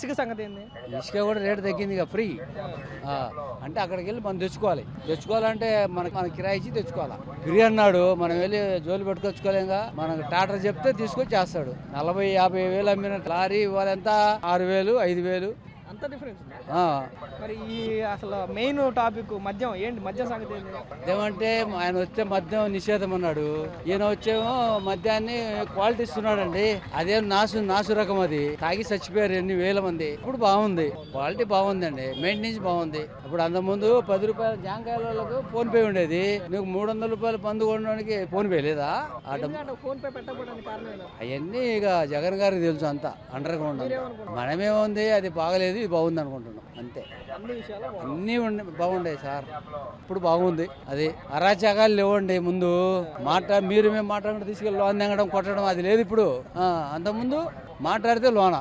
ఇసుక సంగతి ఏంది? ఇసుక కూడా రేటు తగ్గింది ఇక ఫ్రీ. అంటే అక్కడికి వెళ్ళి మనం తెచ్చుకోవాలి. తెచ్చుకోవాలంటే మనకి మన కిరాయి ఇచ్చి తెచ్చుకోవాలి? ఫ్రీ అన్నాడు మనం వెళ్ళి జోలు పెట్టుకొచ్చుకోలేంగా మనకు టాటర్ చెప్తే తీసుకొచ్చి చేస్తాడు నలభై యాభై వేలు అమ్మిన లారీ ఇవ్వాలంతా ఆరు వేలు ఐదు వేలు. అంత డిఫరెన్స్. మరి ఈ అసలు మెయిన్ టాపిక్ మద్యం ఏంటి? మద్యం సంగతి ఏమంటే ఆయన వస్తే మద్యం నిషేధం అన్నాడు. ఈయన వచ్చేమో మద్యాన్ని క్వాలిటీ ఇస్తున్నాడండి. అదేం నాసు నాసు రకం అది. తాగి చచ్చిపోయారు ఎన్ని వేల మంది. ఇప్పుడు బాగుంది. క్వాలిటీ బాగుందండి. మెయింటెనెన్స్ బాగుంది. ఇప్పుడు అంత ముందు పది రూపాయల జాంకాయల వాళ్ళకు ఫోన్ పే ఉండేది. నీకు మూడు వందల రూపాయలు పందు కొనడానికి ఫోన్ పే లేదా? Phone pay? అవన్నీ ఇక జగన్ గారికి తెలుసు అంతా. Underground. మనమేముంది? అది బాగలేదు. ఇది బాగుంది అనుకుంటున్నాం అంతే. అన్నీ ఉండే బాగుండే సార్. ఇప్పుడు బాగుంది. అది అరాచకాలు లేవండి ముందు. మాట మీరు మేము మాట్లాడుకుంటే తీసుకెళ్ళి లోన్ తెగడం కొట్టడం అది లేదు ఇప్పుడు. అంతకుముందు మాట్లాడితే లోన?